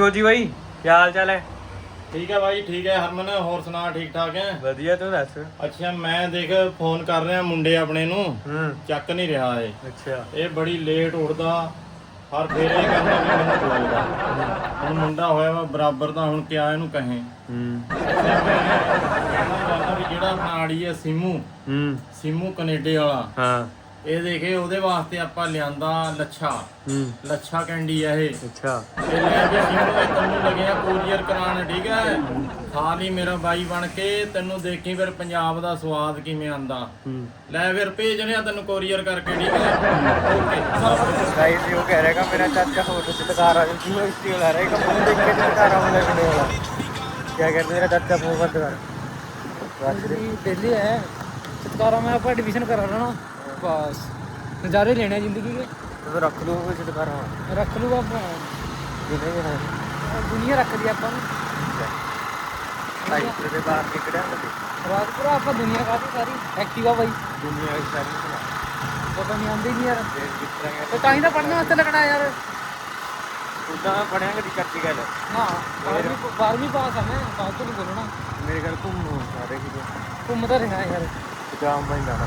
ਹੋ ਜੀ ਬਾਈ? ਕੀ ਹਾਲ ਚਾਲ ਹੈ? ਠੀਕ ਹੈ ਬਾਈ ਠੀਕ ਹੈ ਹਰਮਨ ਹੋਰ ਸੁਣਾ ਠੀਕ ਠਾਕ ਹੈ? ਵਧੀਆ ਤੂੰ ਦੱਸ? ਅੱਛਾ ਮੈਂ ਦੇਖ ਫੋਨ ਕਰ ਰਿਹਾ ਮੁੰਡੇ ਆਪਣੇ ਨੂੰ। ਹੂੰ। ਚੱਕ ਨਹੀਂ ਰਿਹਾ ਇਹ। ਅੱਛਾ। ਇਹ ਬੜੀ ਲੇਟ ਉੱਠਦਾ ਹਰ ਫੇਰੇ ਕਹਿੰਦਾ ਵੀ ਮੈਨੂੰ ਬੁਲਾਉਂਦਾ ਹੁਣ ਮੁੰਡਾ ਹੋਇਆ ਵਾ ਬਰਾਬਰ ਦਾ ਹੁਣ ਕਿਆ ਇਹਨੂੰ ਕਹੇ। ਹੂੰ। ਵੀ ਜਿਹੜਾ ਆਪਣਾ ਆੜੀ ਹੈ ਸਿੰਮੂ ਹੂੰ। ਸਿੰਮੂ ਕੈਨੇਡੇ ਵਾਲਾ। ਹਾਂ। ਇਹ ਦੇਖੇ ਉਹਦੇ ਵਾਸਤੇ ਆਪਾਂ ਲਿਆਂਦਾ ਲੱਛਾ। ਹੂੰ। ਲੱਛਾ ਕੈਂਡੀ ਆ ਇਹ। ਅੱਛਾ। ਤੇ ਲੈ ਕੇ ਜਿਹਨੂੰ ਤੈਨੂੰ ਲੱਗਿਆ ਕੋਰੀਅਰ ਕਰਾਣ ਠੀਕ ਹੈ ਖਾ ਲਈ ਮੇਰਾ ਬਾਈ ਬਣ ਕੇ ਤੈਨੂੰ ਦੇਖੀ ਫਿਰ ਪੰਜਾਬ ਦਾ ਸਵਾਦ ਕਿਵੇਂ ਆਂਦਾ ਲੈ ਫਿਰ ਭੇਜ ਰਿਹਾ ਤੈਨੂੰ ਕੋਰੀਅਰ ਕਰਕੇ ਠੀਕ ਹੈ ਓਕੇ। ਗਾਈਸ ਇਹ ਕਹਿ ਰਿਹਾ ਮੇਰਾ ਚਾਚਾ ਹੋਰ ਸਤਿਕਾਰ ਆ ਜੀ ਮੈਂ ਇਸਤੀ ਲਾ ਰਿਹਾ ਕੰਮ ਦੇਖ ਕੇ ਸਤਿਕਾਰ ਆਉਂਦਾ ਵੀਡੀਓ ਵਾਲਾ ਕੀ ਕਰਦੇ ਮੇਰਾ ਚਾਚਾ ਫੋਨ ਬੰਦ ਕਰ ਰਾਜ ਜੀ ਦਿੱਲੀ ਹੈ। ਸਤਿਕਾਰਾਂ ਮੈਂ ਆਪਾਂ ਐਡਮਿਸ਼ਨ ਕਰਾ ਰਹਾ ਨਾ ਬਸ। ਨਜ਼ਾਰੇ ਲੈਣੇ ਜ਼ਿੰਦਗੀ ਦੇ। ਤੂੰ ਰੱਖ ਲੂ ਕੋਈ ਸਿੱਧਕਾਰ ਹਾਂ। ਰੱਖ ਲੂ ਆਪਾਂ। ਜਿਵੇਂ ਹੈ ਦੁਨੀਆ ਰੱਖ ਲਈ ਆਪਾਂ ਨੂੰ। ਟਾਈਪ ਦੇ ਬਾਹਰ ਨਿਕੜਿਆ ਤੇ। ਰਾਜਪੁਰਾ ਆਪਾਂ ਦੁਨੀਆ ਕਾਹਦੀ ਸਾਰੀ? ਐਕਟਿਵਾ ਬਾਈ। ਦੁਨੀਆ ਦੀ ਸਾਰੀ ਪਤਾ ਨਹੀਂ ਆਉਂਦੀ ਨਹੀਂ ਯਾਰ। ਤੇ ਤਾਂ ਹੀ ਤਾਂ ਪੜਨ ਵਾਸਤੇ ਲੱਗਣਾ ਯਾਰ। ਉਦਾਂ ਪੜਿਆ ਕਦੀ ਕੱਚੀ ਗੱਲ। ਨਾ 12ਵੀਂ ਪਾਸ ਆ ਮੈਂ ਬਾਅਦ ਤੋਂ ਬੋਲਣਾ। ਮੇਰੇ ਘਰ ਘੁੰਮੋ ਸਾਰੇ ਕਿਤੇ। ਘੁੰਮਦਾ ਰਹਿਣਾ ਯਾਰ। ਜਾਮ ਬਣ ਜਾਣਾ।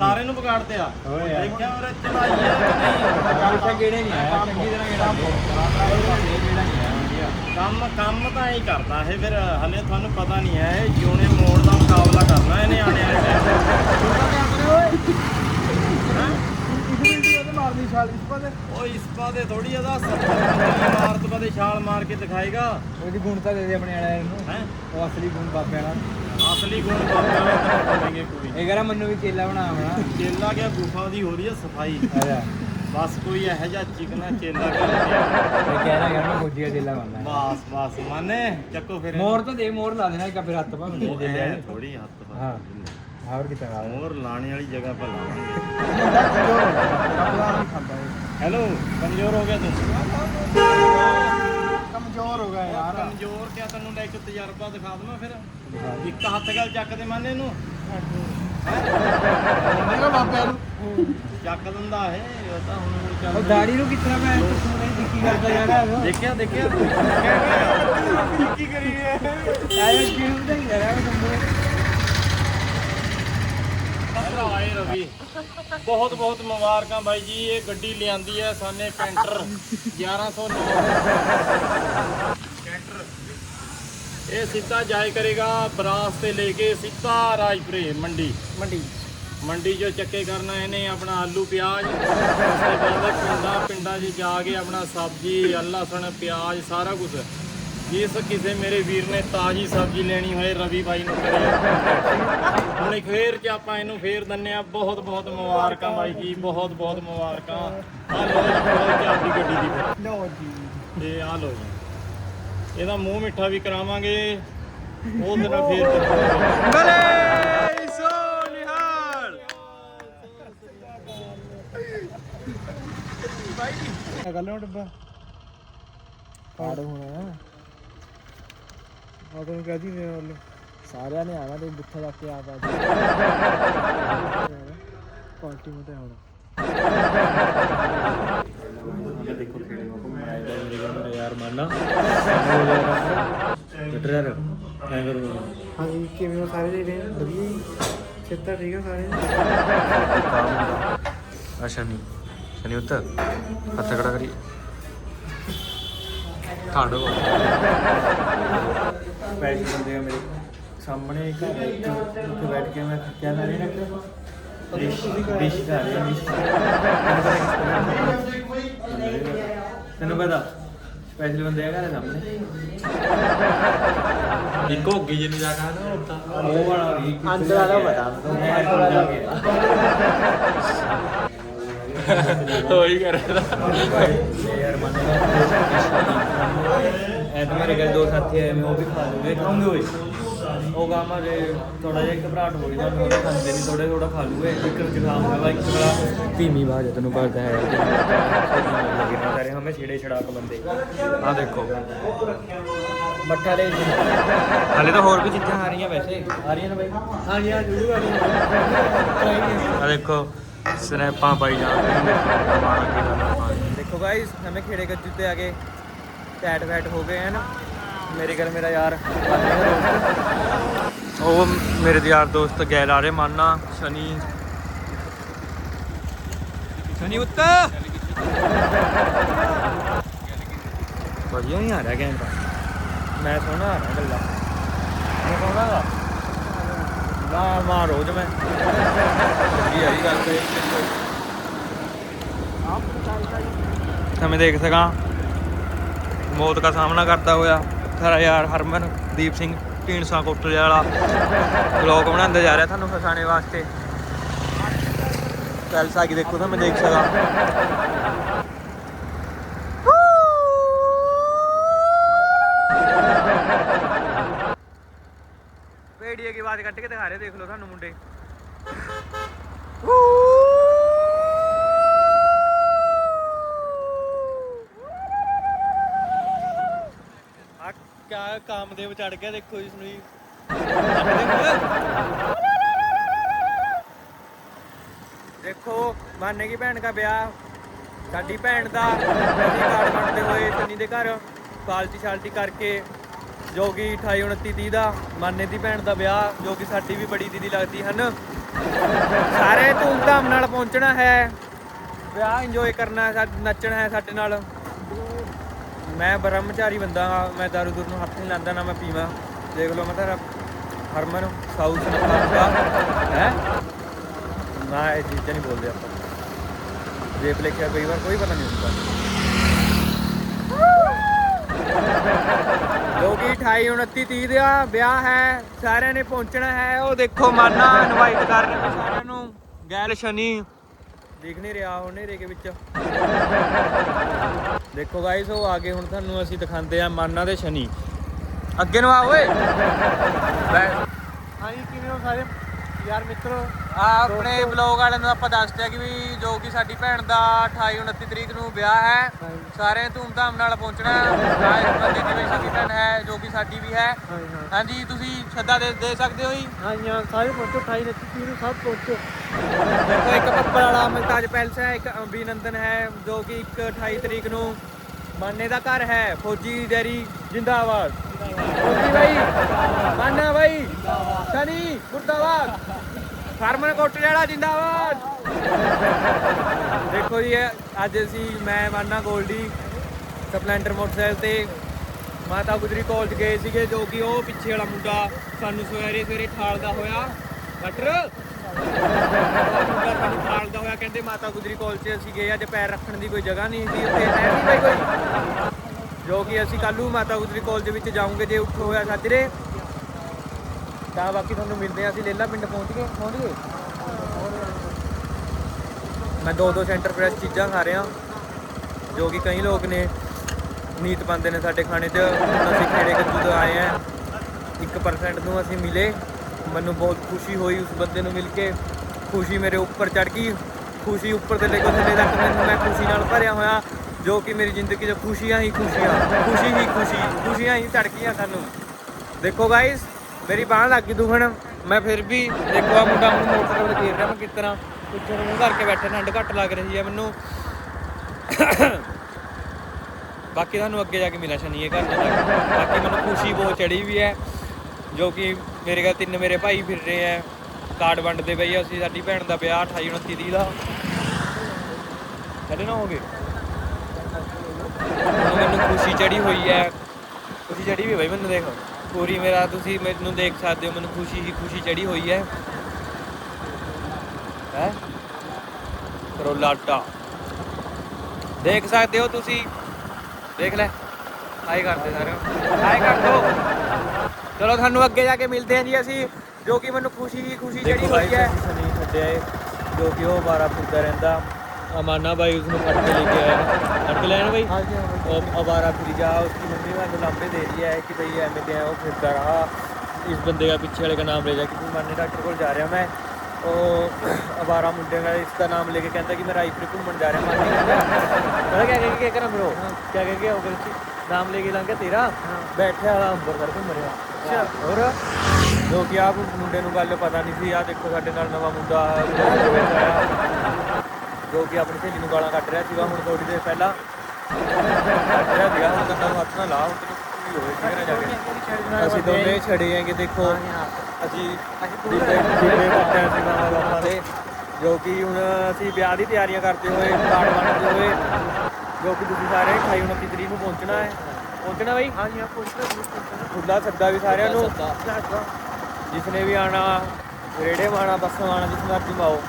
ਸਾਰੇ ਨੂੰ ਵਿਗਾੜਦੇ ਆ। ਦੇਖਿਆ ਮੇਰੇ ਚੜਾਈ ਹੈ ਕਿ ਨਹੀਂ ਕੰਮ ਤਾਂ ਕਿਹੜੇ ਨਹੀਂ ਆਇਆ। ਚੰਗੀ ਤਰ੍ਹਾਂ ਕਿਹੜਾ ਕੰਮ ਕੰਮ ਤਾਂ ਇਹ ਕਰਦਾ ਇਹ ਫਿਰ। ਹਲੇ ਤੁਹਾਨੂੰ ਪਤਾ ਨਹੀਂ ਹੈ ਜਿਉਣੇ ਮੋੜ ਦਾ ਮੁਕਾਬਲਾ ਕਰਨਾ ਇਹਨੇ ਆਣੇ ਵਾਲੇ ਉਹ ਇਸਪਾ ਦੇ ਥੋੜੀ ਇਹਦਾ 70 ਮਾਰਤ ਬਾਦੇ ਛਾਲ ਮਾਰ ਕੇ ਦਿਖਾਏਗਾ। ਉਹਦੀ ਗੁਣ ਤਾਂ ਦੇ ਦੇ ਆਪਣੇ ਵਾਲਿਆਂ ਨੂੰ। ਹੈ? ਉਹ ਅਸਲੀ ਗੁਣ ਬਾਬਿਆਂ ਨਾਲ ਅਸਲੀ ਗੁਣ ਬਾਬਿਆਂ ਵਾਲੇ ਤਾਂ ਬਣੇਗੇ ਕੋਈ ਇਹ ਕਹਿੰਦਾ ਮੈਨੂੰ ਵੀ ਚੇਲਾ ਬਣਾ ਬਣਾ ਚੇਲਾ ਗਿਆ ਗੁਫਾ ਦੀ ਹੋ ਰਹੀ ਹੈ ਸਫ਼ਾਈ। ਬਸ ਕੋਈ ਇਹੋ ਜਿਹਾ ਚਿਕਨਾ ਚੇਲਾ ਕਰ ਇਹ ਬਣਨਾ ਬਸ ਬਸ। ਮਾਨੇ ਚੱਕੋ ਫਿਰ ਮੋਰ ਤਾਂ ਦੇ ਮੋਰ ਲਾ ਦੇਣਾ ਇੱਕ ਫਿਰ ਹੱਥ ਪਾ ਮੈਨੂੰ ਦੇ ਦੇ। ਥੋੜੀ ਹੱਥ ਪਾ ਹਾਂ। ਹੋਰ ਕਿਤਾ ਗਾ ਹੋਰ ਲਾਣੇ ਵਾਲੀ ਜਗ੍ਹਾ ਪਰ ਲਾਵਾਂਗੇ। ਹੈਲੋ ਕਮਜ਼ੋਰ ਹੋ ਗਿਆ ਤੂੰ। ਕਮਜ਼ੋਰ ਹੋ ਗਿਆ ਯਾਰ। ਕਮਜ਼ੋਰ ਕਿਆ ਤੈਨੂੰ ਲੈ ਕੇ ਤਜਰਬਾ ਦਿਖਾ ਦਵਾਂ ਫਿਰ? ਇੱਕ ਹੱਥ ਗੱਲ ਚੱਕ ਦੇ ਮਾਨੇ ਨੂੰ। ਉਹਨੇ ਬਾਬਿਆਂ ਨੂੰ? ਚੱਕ ਦਿੰਦਾ ਇਹ ਉਹ ਤਾਂ ਹੁਣ ਉਹ ਚੱਲ ਦਾੜੀ ਨੂੰ ਕਿਤਨਾ ਮੈਂ ਤੂੰ ਨਹੀਂ ਦਿੱਕੀ ਕਰਦਾ ਯਾਰ? ਦੇਖਿਆ ਦੇਖਿਆ ਕੀ ਕਰੀਏ? ਆਇਆ ਕਿਉਂ ਨਹੀਂ ਯਾਰ ਰਵੀ ਬਹੁਤ ਬਹੁਤ ਮੁਬਾਰਕਾਂ ਬਾਈ ਜੀ ਇਹ ਗੱਡੀ ਲਿਆਂਦੀ ਹੈ ਸਾਨੇ ਕੈਂਟਰ 1109 ਕੈਂਟਰ ਇਹ ਸਿੱਧਾ ਜਾਏ ਕਰੇਗਾ ਬਰਾਸ ਤੇ ਲੈ ਕੇ ਸਿੱਧਾ ਰਾਜਪੁਰੇ ਮੰਡੀ। ਮੰਡੀ। ਮੰਡੀ 'ਚੋਂ ਚੱਕੇ ਕਰਨਾ ਇਹਨੇ ਆਪਣਾ ਆਲੂ ਪਿਆਜ਼ ਪਿੰਡਾਂ ਪਿੰਡਾਂ 'ਚ ਜਾ ਕੇ ਆਪਣਾ ਸਬਜ਼ੀ ਲਸਣ ਪਿਆਜ਼ ਸਾਰਾ ਕੁਝ ਜਿਸ ਕਿਸੇ ਮੇਰੇ ਵੀਰ ਨੇ ਤਾਜ਼ੀ ਸਬਜ਼ੀ ਲੈਣੀ ਹੋਏ ਰਵੀ ਬਾਈ ਨੂੰ ਕਰੇ ਹੁਣ ਇੱਕ ਫੇਰ ਚ ਆਪਾਂ ਇਹਨੂੰ ਫੇਰ ਦੰਨੇ ਆ। ਬਹੁਤ ਬਹੁਤ ਮੁਬਾਰਕਾਂ ਬਾਈ ਜੀ ਬਹੁਤ ਬਹੁਤ ਮੁਬਾਰਕਾਂ। ਆ ਲੋ ਜੀ ਗੱਡੀ ਦੀ। ਲੋ ਜੀ। ਤੇ ਆ ਲੋ ਜੀ। ਇਹਦਾ ਮੂੰਹ ਮਿੱਠਾ ਵੀ ਕਰਾਵਾਂਗੇ। ਉਹ ਦਿਨ ਫੇਰ। ਬਲੇ ਸੋ ਨਿਹਾਲ। ਬਾਈ ਗੱਲ ਨੂੰ ਡੱਬਾ। ਕਾਰਡ ਹੋਣਾ। ਆ ਤੈਨੂੰ ਕਹਦੀ ਮੇਰੇ ਵੱਲ। ਸਾਰਿਆਂ ਨੇ ਆਣਾ ਤੇ ਬੁੱਥਾ ਜਾ ਕੇ ਆਪ ਆ ਪਾਰਟੀ ਮਤੇ ਆਉਣਾ ਦੇਖੋ ਖੇੜੇ ਨੂੰ। ਘੁੰਮਾਇਆ ਜਾ ਮੇਰੇ ਯਾਰ ਮਾਨਾ। ਬਟਰ ਐ ਕਰੋ। ਹਾਂਜੀ ਕਿਵੇਂ ਹੋ ਸਾਰੇ ਜਿਹੜੇ? ਵਧੀਆ ਜੀ। ਚਿੱਤਾ ਠੀਕ ਆ ਸਾਰੇ? ਆ ਸ਼ਨੀ। ਸ਼ਨੀ ਉੱਤਰ ਹੱਥ ਖੜਾ ਕਰੀ ਠਾੜੋ ਪੈਸੇ ਬੰਦੇ ਆ ਮੇਰੇ ਸਾਹਮਣੇ ਘਰ ਇੱਕ ਉੱਥੇ ਬੈਠ ਕੇ ਮੈਂ ਥੱਕਿਆ ਨਾ ਨਹੀਂ ਕਰ ਰਿਹਾ ਡਿਸ਼ ਤੈਨੂੰ ਪਤਾ ਸਪੈਸ਼ਲ ਬੰਦੇ ਆ ਘਰ ਸਾਹਮਣੇ। ਇੱਕ ਹੋਗੀ ਜਿਹਨੂੰ ਜਾ ਕੇ ਨਾ ਉੱਤਾ ਉਹ ਵਾਲਾ ਵੀ ਅੰਦਰ ਵਾਲਾ ਪਤਾ। ਅੰਦਰ ਵਾਲਾ ਹੋਈ ਕਰਦਾ ਯਾਰ ਮੰਨ ਐ ਤਾਂ ਮੇਰੇ ਕੋਲ ਦੋ ਸਾਥੀ ਆਏ ਮੈਂ ਉਹ ਵੀ ਖਾ ਲੂਗੇ। ਖਾਉਂਗੇ ਓਏ ਉਹ ਗਾਮਾ ਦੇ ਥੋੜਾ ਜਿਹਾ ਘਬਰਾਹਟ ਹੋ ਰਹੀ ਜਾਂ ਉਹ ਖਾਂਦੇ ਨਹੀਂ ਥੋੜਾ ਥੋੜਾ ਖਾ ਲੂਗੇ। ਇੱਕ ਜ਼ੁਕਾਮ ਹੋਇਆ ਇੱਕ ਥੋੜਾ ਧੀਮੀ ਬਾਜ ਤੈਨੂੰ ਪਤਾ ਹੈ। ਲੱਗੇ ਨਾ ਸਾਰੇ ਹਮੇ ਛੇੜੇ ਛੜਾਕ ਬੰਦੇ। ਆ ਦੇਖੋ। ਮੱਠਾ ਲੈ ਹਲੇ ਤਾਂ ਹੋਰ ਵੀ ਚੀਜ਼ਾਂ ਆ ਰਹੀਆਂ ਵੈਸੇ। ਆ ਰਹੀਆਂ ਨੇ ਬਾਈ? ਹਾਂ ਜੀ ਹਾਂ ਜਰੂਰ ਆ ਰਹੀ ਆ ਦੇਖੋ ਸਨੈਪਾਂ ਪਾਈ ਜਾਂਦੇ ਦੇਖੋ ਗਾਇਸ ਹਮੇ ਖੇੜੇ ਗੱਜੂ ਤੇ ਆ ਗਏ। ਟੈਟ ਵੈਟ ਹੋ ਗਏ ਹਨ ਮੇਰੇ ਘਰ ਮੇਰਾ ਯਾਰ ਉਹ ਮੇਰੇ ਯਾਰ ਦੋਸਤ ਗੈਲ ਆ ਰਹੇ ਮਾਨਾ ਸ਼ਨੀ ਸ਼ਨੀ ਉੱਤ ਵਧੀਆ ਨਹੀਂ ਆ ਰਿਹਾ ਕੈਮਰਾ ਮੈਂ ਸੋਹਣਾ ਆ ਰਿਹਾ ਗੱਲਾਂ ਮੈਂ ਸੋਹਣਾ ਆ ਨਾ ਮਾਰ ਰੋਜ਼ ਮੈਂ ਇਹ ਆਈ ਗੱਲ ਤੇ ਹਮੇ ਦੇਖ ਸਕਾਂ ਮੌਤ ਦਾ ਸਾਹਮਣਾ ਕਰਦਾ ਹੋਇਆ। ਸਾਰਾ ਯਾਰ ਹਰਮਨ, ਦੀਪ ਸਿੰਘ, ਢੀਂਡਸਾ ਕੋਟਲੇ ਵਾਲਾ। ਵਲੌਗ ਬਣਾਉਂਦਾ ਜਾ ਰਿਹਾ ਤੁਹਾਨੂੰ ਫਸਾਣੇ ਵਾਸਤੇ। ਚੱਲ ਸਾਗੀ ਦੇਖੋ ਤਾਂ ਮੈਂ ਦੇਖ ਸਕਦਾ ਭੇੜੀਏ ਦੀ ਆਵਾਜ਼ ਕੱਢ ਕੇ ਦਿਖਾ ਰਹੇ ਦੇਖ ਲਓ ਤੁਹਾਨੂੰ ਮੁੰਡੇ। ਕਿਆ ਕੰਮ ਦੇ ਗਿਆ, ਦੇਖੋ ਇਸ ਨੂੰ ਜੀ ਦੇਖੋ, ਮਾਨੇ ਕੀ ਭੈਣ ਦਾ ਵਿਆਹ। ਸਾਡੀ ਭੈਣ ਦਾ ਅਸੀਂ ਕਾਰਡ ਵੰਡਦੇ ਹੋਏ ਸ਼ਨੀ ਦੇ ਘਰ ਪਾਲਟੀ ਸ਼ਾਲਟੀ ਕਰਕੇ ਜੋ ਕਿ 28 29 30 ਦਾ ਮਾਨੇ ਦੀ ਭੈਣ ਦਾ ਵਿਆਹ ਜੋ ਕਿ ਸਾਡੀ ਵੀ ਬੜੀ ਦੀਦੀ ਲੱਗਦੀ ਹਨ। ਸਾਰੇ ਧੂਮ ਧਾਮ ਨਾਲ ਪਹੁੰਚਣਾ ਹੈ। ਵਿਆਹ ਇੰਜੋਏ ਕਰਨਾ ਹੈ ਨੱਚਣਾ ਹੈ ਸਾਡੇ ਨਾਲ। ਮੈਂ ਬ੍ਰਹਮਚਾਰੀ ਬੰਦਾ ਹਾਂ, ਮੈਂ ਦਾਰੂ ਦੂਰ ਨੂੰ ਹੱਥ ਨਹੀਂ ਲਾਉਂਦਾ, ਨਾ ਮੈਂ ਪੀਵਾਂ। ਦੇਖ ਲਓ ਮੈਂ ਤਾਂ ਹਰਮਨ ਸਾਊਥ ਨਫਾਸਾ ਹੈ? ਨਾ, ਇਹ ਚੀਜ਼ਾਂ ਨਹੀਂ ਬੋਲਦੇ ਆਪਾਂ। ਜੇ ਲਿਖਿਆ ਕਈ ਵਾਰ ਕੋਈ ਪਤਾ ਨਹੀਂ ਹੁੰਦਾ। ਲੋਕੀ 28 29 30 ਦਾ ਵਿਆਹ ਹੈ, ਸਾਰਿਆਂ ਨੇ ਪਹੁੰਚਣਾ ਹੈ। ਉਹ ਦੇਖੋ, ਮਾਨਾ ਇਨਵਾਈਟ ਕਰ ਸਾਰਿਆਂ ਨੂੰ। ਗੈਲ ਸ਼ਨੀ। ਦਿਖ ਨਹੀਂ ਰਿਹਾ ਉਹ ਹਨੇਰੇ ਦੇ ਵਿੱਚ। ਦੇਖੋ ਗਾਇਸ ਉਹ ਆਗੇ ਹੁਣ ਤੁਹਾਨੂੰ ਅਸੀਂ ਦਿਖਾਉਂਦੇ ਆ ਮਾਨਾ ਦੇ ਸ਼ਨੀ। ਅੱਗੇ ਨੂੰ ਆ, ਓਏ। ਲੈ ਕਿਵੇਂ ਹੋ ਸਾਰੇ? ਯਾਰ ਮਿੱਤਰੋ ਆ ਆਪਣੇ ਬਲੌਗ ਵਾਲਿਆਂ ਨੂੰ ਆਪਾਂ ਦੱਸਦੇ ਆ ਕਿ ਵੀ ਜੋ ਕਿ ਸਾਡੀ ਭੈਣ ਦਾ 28 29 ਤਰੀਕ ਨੂੰ ਵਿਆਹ ਹੈ ਹਾਂਜੀ। ਸਾਰੇ ਧੂਮਧਾਮ ਨਾਲ ਪਹੁੰਚਣਾ ਰਾਜ ਬੰਦੇ ਦੀ ਵੀ ਸਾਡੀ ਭੈਣ ਹੈ ਜੋ ਕਿ ਸਾਡੀ ਵੀ ਹੈ। ਹਾਂ ਹਾਂ। ਹਾਂਜੀ ਤੁਸੀਂ ਸ਼ਰਧਾ ਦੇ ਦੇ ਸਕਦੇ ਹੋ ਜੀ? ਹਾਂ ਜੀ, ਹਾਂ ਸਾਰੇ ਪਹੁੰਚੋ 28 29 30 ਨੂੰ ਸਭ ਪਹੁੰਚੋ। ਦੇਖੋ ਇੱਕ ਪੱਪਰ ਵਾਲਾ ਮਲਤਾਜ ਪੈਲਸ ਹੈ ਇੱਕ ਅਭਿਨੰਦਨ ਹੈ ਜੋ ਕਿ ਇੱਕ 28 ਤਰੀਕ ਨੂੰ ਮਾਨੇ ਦਾ ਘਰ ਹੈ ਫੌਜੀ ਡੈਰੀ ਜਿੰਦਾਬਾਦ। ਫੌਜੀ ਭਾਈ ਮਾਨਾ ਭਾਈ ਸ਼ਨੀ ਮੁਰਦਾਬਾਦ ਫਾਰਮਨ ਕੋਟਲੇ ਵਾਲਾ, ਜਿੰਦਾਬਾਦ। ਦੇਖੋ ਜੀ, ਇਹ ਅੱਜ ਅਸੀਂ, ਮੈਂ ਮਾਨਾ ਗੋਲਡੀ, ਸਪਲੈਂਡਰ ਮੋਟਰਸਾਈਕਲ ਤੇ ਮਾਤਾ ਗੁਜਰੀ ਕਾਲਜ ਗਏ ਸੀਗੇ, ਜੋ ਕਿ ਉਹ ਪਿੱਛੇ ਵਾਲਾ ਮੁੰਡਾ ਸਾਨੂੰ ਸਵੇਰੇ ਸਵੇਰੇ ਠਾਲਦਾ ਹੋਇਆ। ਬਟਰ ਮੁੰਡਾ ਸਾਨੂੰ ਠਾਲਦਾ ਹੋਇਆ, ਕਹਿੰਦੇ ਮਾਤਾ ਗੁਜਰੀ ਕਾਲਜ 'ਚ ਅਸੀਂ ਗਏ, ਅੱਜ ਪੈਰ ਰੱਖਣ ਦੀ ਕੋਈ ਜਗ੍ਹਾ ਨਹੀਂ ਸੀ ਉੱਥੇ, ਹੈ ਨਹੀਂ ਕੋਈ। ਜੋ ਕਿ ਅਸੀਂ ਕੱਲ੍ਹ ਮਾਤਾ ਗੁਜਰੀ ਕਾਲਜ ਵਿੱਚ ਜਾਵਾਂਗੇ ਜੇ ਉੱਠੋ ਹੋਇਆ ਸਾਜਰੇ। ਤਾਂ ਬਾਕੀ ਤੁਹਾਨੂੰ ਮਿਲਦੇ ਆ ਅਸੀਂ ਲੇਲਾ ਪਿੰਡ ਪਹੁੰਚ ਗਏ ਪਹੁੰਚ ਗਏ? ਮੈਂ ਦੋ ਦੋ ਸੈਂਟਰ ਫਰੈਸ਼ ਚੀਜ਼ਾਂ ਖਾ ਰਿਹਾ, ਜੋ ਕਿ ਕਈ ਲੋਕ ਨੇ ਨੀਤ ਪਾਉਂਦੇ ਨੇ ਸਾਡੇ ਖਾਣੇ 'ਚ। ਹੁਣ ਅਸੀਂ ਖੇੜੇ ਕੱਦੂ ਤੋਂ ਆਏ ਆ 1% ਨੂੰ ਅਸੀਂ ਮਿਲੇ। ਮੈਨੂੰ ਬਹੁਤ ਖੁਸ਼ੀ ਹੋਈ ਉਸ ਬੰਦੇ ਨੂੰ ਮਿਲ ਕੇ। ਖੁਸ਼ੀ ਮੇਰੇ ਉੱਪਰ ਚੜ ਗਈ। ਖੁਸ਼ੀ ਉੱਪਰ ਤੇ ਲੈ ਕੇ ਥੱਲੇ ਤੱਕ ਮੈਨੂੰ ਮੈਂ ਖੁਸ਼ੀ ਨਾਲ ਭਰਿਆ ਹੋਇਆ, ਜੋ ਕਿ ਮੇਰੀ ਜ਼ਿੰਦਗੀ 'ਚ ਖੁਸ਼ੀਆਂ ਹੀ ਖੁਸ਼ੀਆਂ, ਖੁਸ਼ੀ ਹੀ ਖੁਸ਼ੀ, ਖੁਸ਼ੀਆਂ ਹੀ ਚੜ ਸਾਨੂੰ। ਦੇਖੋ ਗਾਇਸ ਮੇਰੀ ਬਾਹ ਲੱਗ ਗਈ ਦੁਖਣ। ਮੈਂ ਫਿਰ ਵੀ ਦੇਖੋ ਆ ਮੁੰਡਾ ਮੈਨੂੰ ਮੋਟਰਸਾਈਕਲ ਤੇ ਘੇਰ ਰਿਹਾ ਮੈਂ ਕਿਸ ਪਿੱਛੇ ਨੂੰ ਕਰਕੇ ਬੈਠੇ, ਠੰਡ ਘੱਟ ਲੱਗ ਰਹੀ ਹੈ ਮੈਨੂੰ। ਬਾਕੀ ਤੁਹਾਨੂੰ ਅੱਗੇ ਜਾ ਕੇ ਮਿਲਾ ਸ਼ਨੀ ਇਹ ਘਰ ਜਾ ਕੇ ਬਾਕੀ ਮੈਨੂੰ ਖੁਸ਼ੀ ਬਹੁਤ ਚੜੀ ਵੀ ਹੈ, ਜੋ ਕਿ ਮੇਰੇ ਘਰ ਤਿੰਨ ਮੇਰੇ ਭਾਈ ਫਿਰ ਰਹੇ ਹੈ। ਕਾਰਡ ਵੰਡਦੇ ਪਈ ਅਸੀਂ, ਸਾਡੀ ਭੈਣ ਦਾ ਵਿਆਹ 28 29 ਤੀਹ ਦਾ। ਕਦੇ ਨਾ ਹੋ ਗਏ ਮੈਨੂੰ ਖੁਸ਼ੀ ਚੜੀ ਹੋਈ ਹੈ। ਖੁਸ਼ੀ ਚੜੀ ਵੀ ਬਈ, ਮੈਨੂੰ ਦੇਖੋ। ਪੂਰੀ ਮੇਰਾ ਤੁਸੀਂ ਮੈਨੂੰ ਦੇਖ ਸਕਦੇ ਹੋ ਮੈਨੂੰ ਖੁਸ਼ੀ ਹੀ ਖੁਸ਼ੀ ਚੜੀ ਹੋਈ ਹੈ। ਹੈ? ਕਰੋਲਾਟਾ ਦੇਖ ਸਕਦੇ ਹੋ ਤੁਸੀਂ। ਦੇਖ ਲੈ। ਹਾਈ ਕਰਦੇ ਸਾਰੇ ਹਾਈ ਕਰ ਦੋ। ਚਲੋ ਤੁਹਾਨੂੰ ਅੱਗੇ ਜਾ ਕੇ ਮਿਲਦੇ ਹਾਂ ਜੀ ਅਸੀਂ ਜੋ ਕਿ ਮੈਨੂੰ ਖੁਸ਼ੀ ਹੀ ਖੁਸ਼ੀ ਜਿਹੜੀ ਹੋਈ ਹੈ। ਨਹੀਂ ਛੱਡਿਆ ਏ ਜੋ ਕਿ ਉਹ ਬਾਰਾ ਫਿਰਦਾ ਰਹਿੰਦਾ। ਅਮਾਨਾ ਭਾਈ ਉਸ ਨੂੰ ਫੜ ਕੇ ਲੈ ਕੇ ਆਇਆ ਫੜ ਕੇ ਲੈ ਆਇਆ ਭਾਈ हाँ जी हाँ भाई और अबारा फिर जा उसकी मम्मी ने लांबे दे रही है कि भाई एम गया वो फिरता रहा इस बंदे का पीछे वाले का नाम ले जा क्योंकि माने डॉक्टर को जा रहा मैं ਉਹ ਅਬਾਰਾ ਮੁੰਡੇ ਦਾ ਇਸ ਦਾ ਨਾਮ ਲੈ ਕੇ ਕਹਿੰਦਾ ਕਿ ਮੈਂ ਰਾਈਪੁਰ ਘੁੰਮਣ ਜਾ ਰਿਹਾ ਮਾਨੀ ਕਹਿੰਦਾ ਪਤਾ ਕਿਆ ਕਹਿ ਕੇ ਕਿਆ ਕਰਾਂ ਫਿਰ ਉਹ ਕਿਆ ਕਹਿ ਕੇ ਉਹ ਗਲਤੀ ਨਾਮ ਲੈ ਕੇ ਲੰਘਿਆ ਤੇਰਾ ਬੈਠਿਆ ਵਾਲਾ ਅੰਬਰਸਰ ਘੁੰਮ ਰਿਹਾ ਅੱਛਾ ਹੋਰ ਜੋ ਕਿ ਆਪ ਮੁੰਡੇ ਨੂੰ ਗੱਲ ਪਤਾ ਨਹੀਂ ਸੀ ਆ ਦੇਖੋ ਸਾਡੇ ਨਾਲ ਨਵਾਂ ਮੁੰਡਾ ਆਇਆ ਜੋ ਕਿ ਆਪਣੀ ਸਹੇਲੀ ਨੂੰ ਗਾਲਾਂ ਕੱਢ ਰਿਹਾ ਸੀਗਾ ਹੁਣ ਥੋੜੀ ਦੇਰ ਪਹਿਲਾਂ। ਕੱਢ ਅਸੀਂ ਦੋਨੇ ਛੜੇ ਆਂਗੇ ਦੇਖੋ। ਅਸੀਂ ਜਿਹੜੇ ਬੱਚਿਆਂ ਦੇ ਜੋ ਕਿ ਹੁਣ ਅਸੀਂ ਵਿਆਹ ਦੀ ਤਿਆਰੀਆਂ ਕਰਦੇ ਹੋਏ ਕਾਰਡ ਬਣਦੇ ਹੋਏ ਜੋ ਕਿ ਤੁਸੀਂ ਸਾਰੇ 28 29 ਤਰੀਕ ਨੂੰ ਪਹੁੰਚਣਾ ਹੈ। ਪਹੁੰਚਣਾ ਬਈ? ਹਾਂ ਪਹੁੰਚਣਾ ਖੁੱਲਾ ਸੱਦਾ ਵੀ ਸਾਰਿਆਂ ਨੂੰ। ਜਿਸਨੇ ਵੀ ਆਣਾ ਰੇੜੇ ਮਾਣਾ ਬੱਸਾਂ ਆਣਾ ਜਿਸ ਮਰਜ਼ੀ ਮਾਓ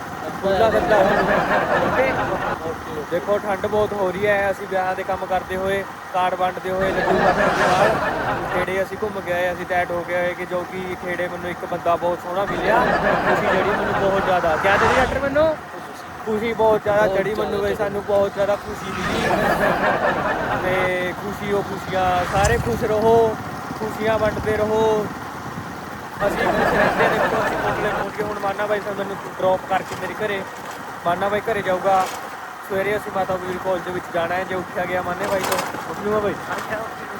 ਦੇਖੋ ਠੰਡ ਬਹੁਤ ਹੋ ਰਹੀ ਹੈ। ਅਸੀਂ ਵਿਆਹਾਂ ਦੇ ਕੰਮ ਕਰਦੇ ਹੋਏ ਕਾਰਡ ਵੰਡਦੇ ਹੋਏ ਲੱਡੂ ਦੇ ਨਾਲ ਖੇੜੇ ਅਸੀਂ ਘੁੰਮ ਗਏ ਅਸੀਂ ਟੈਟ ਹੋ ਗਏ ਕਿ ਜੋ ਕਿ ਖੇੜੇ ਮੈਨੂੰ ਇੱਕ ਬੰਦਾ ਬਹੁਤ ਸੋਹਣਾ ਮਿਲਿਆ। ਖੁਸ਼ੀ ਜਿਹੜੀ ਮੈਨੂੰ ਬਹੁਤ ਜ਼ਿਆਦਾ ਕਿਆ ਜਿਹੜੀ ਡਾਕਟਰ ਮੈਨੂੰ? ਖੁਸ਼ੀ ਬਹੁਤ ਜ਼ਿਆਦਾ ਚੜੀ ਮੈਨੂੰ ਵੀ ਸਾਨੂੰ ਬਹੁਤ ਜ਼ਿਆਦਾ ਖੁਸ਼ੀ ਮਿਲੀ। ਤੇ ਖੁਸ਼ੀ ਉਹ ਖੁਸ਼ੀਆਂ ਸਾਰੇ ਖੁਸ਼ ਰਹੋ ਖੁਸ਼ੀਆਂ ਵੰਡਦੇ ਰਹੋ। ਅਸੀਂ ਰਹਿੰਦੇ ਨੇ ਦੇਖੋ ਅਸੀਂ ਕੋਟਲੇ ਪਹੁੰਚ ਗਏ ਹੁਣ ਮਾਨਾ ਬਾਈ ਸਾਹਿਬ ਮੈਨੂੰ ਡ੍ਰੌਪ ਕਰਕੇ ਮੇਰੇ ਘਰੇ ਮਾਨਾ ਬਾਈ ਘਰੇ ਜਾਊਗਾ ਸਵੇਰੇ ਅਸੀਂ ਮਾਤਾ ਵੀਰ ਕਾਲਜ ਦੇ ਵਿੱਚ ਜਾਣਾ ਹੈ ਜੇ ਉੱਠਿਆ ਗਿਆ ਮਾਨੇ ਬਾਈ ਤੋਂ ਉੱਠ ਜੂਗਾ ਬਾਈ?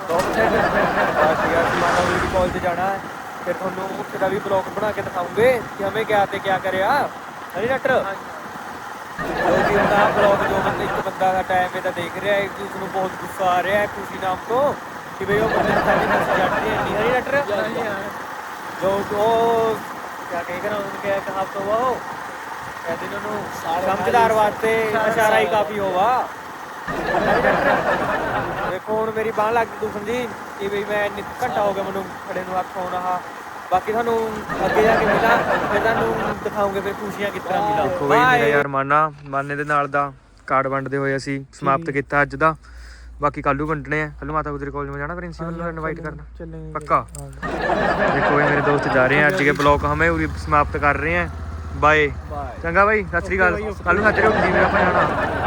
ਡ੍ਰੌਪ ਤੇ ਅਸੀਂ ਅਸੀਂ ਮਾਤਾ ਵੀਰ ਕਾਲਜ ਜਾਣਾ ਹੈ ਫਿਰ ਤੁਹਾਨੂੰ ਉੱਥੇ ਦਾ ਵੀ ਬਲੌਗ ਬਣਾ ਕੇ ਦਿਖਾਉਂਗੇ ਕਿ ਹਮੇ ਕਿਆ ਤੇ ਕਿਆ ਕਰਿਆ। ਹਰੀ ਡਾਕਟਰ? ਜੋ ਕਿ ਉਹਦਾ ਬਲੌਗ ਜੋ ਬੰਦੇ ਇੱਕ ਬੰਦਾ ਦਾ ਟਾਈਮ ਇਹਦਾ ਦੇਖ ਰਿਹਾ ਹੈ ਕਿ ਉਸ ਨੂੰ ਬਹੁਤ ਗੁੱਸਾ ਆ ਰਿਹਾ ਹੈ ਖੁਸ਼ੀ ਨਾਮ ਤੋਂ ਕਿ ਬਈ ਉਹ ਬੰਦੇ ਨੂੰ ਸਾਡੀ ਜਾਂਦੀ ਹੈ ਨਹੀਂ ਹਰੀ ਡਾਕਟਰ ਜੋ ਉਹ ਕਿਆ ਕਹੇ ਕਰਾਂ ਉਹਨੂੰ ਕਿਹਾ ਕਹਾ ਤੋਂ ਉਹ। ਕਹਿੰਦੇ ਨੇ ਉਹਨੂੰ ਸਮਝਦਾਰ ਵਾਸਤੇ ਇਸ਼ਾਰਾ ਹੀ ਕਾਫੀ ਹੋਵਾ ਦੇਖੋ ਹੁਣ ਮੇਰੀ ਬਾਹ ਲੱਗ ਦੁਖਣ ਦੀ ਕਿ ਬਈ ਮੈਂ ਇੰਨੀ ਘੰਟਾ ਹੋ ਗਿਆ ਮੈਨੂੰ ਖੜੇ ਨੂੰ ਹੱਥ ਹੋਣ ਆਹ ਬਾਕੀ ਤੁਹਾਨੂੰ ਅੱਗੇ ਜਾ ਕੇ ਮਿਲਾਂ ਫਿਰ ਤੁਹਾਨੂੰ ਦਿਖਾਉਂਗੇ ਫਿਰ ਖੁਸ਼ੀਆਂ ਕਿਸ ਤਰ੍ਹਾਂ ਮਿਲਾਂ ਦੇਖੋ ਬਈ ਮੇਰਾ ਯਾਰ ਮਾਨਾ ਮਾਨੇ ਦੇ ਨਾਲ ਦਾ ਕਾਰਡ ਵੰਡਦੇ ਹੋਏ ਅਸੀਂ ਸਮਾਪਤ ਕੀਤਾ ਅੱਜ ਦਾ। ਬਾਕੀ ਕੱਲੂ ਵੰਡਣੇ ਆ। ਕੱਲੂ ਮਾਤਾ ਗੁਜਰੀ ਕਾਲਜ ਮੇ ਜਾਣਾ ਪ੍ਰਿੰਸੀਪਲ ਨੂੰ ਇਨਵਾਈਟ ਕਰਨਾ? ਪੱਕਾ? ਦੇਖੋ ਇਹ ਮੇਰੇ ਦੋਸਤ ਜਾ ਰਹੇ ਆ ਅੱਜ ਕੇ ਬਲੌਗ ਹਮੇ ਉਰੀ ਸਮਾਪਤ ਕਰ ਰਹੇ ਆ। ਬਾਏ ਚੰਗਾ ਬਾਈ ਸਤਿ ਸ੍ਰੀ ਅਕਾਲ। ਕੱਲੂ ਨੂੰ ਸੱਜਰੇ ਜੀ ਮੇਰਾ ਆਪਾਂ ਜਾਣਾ।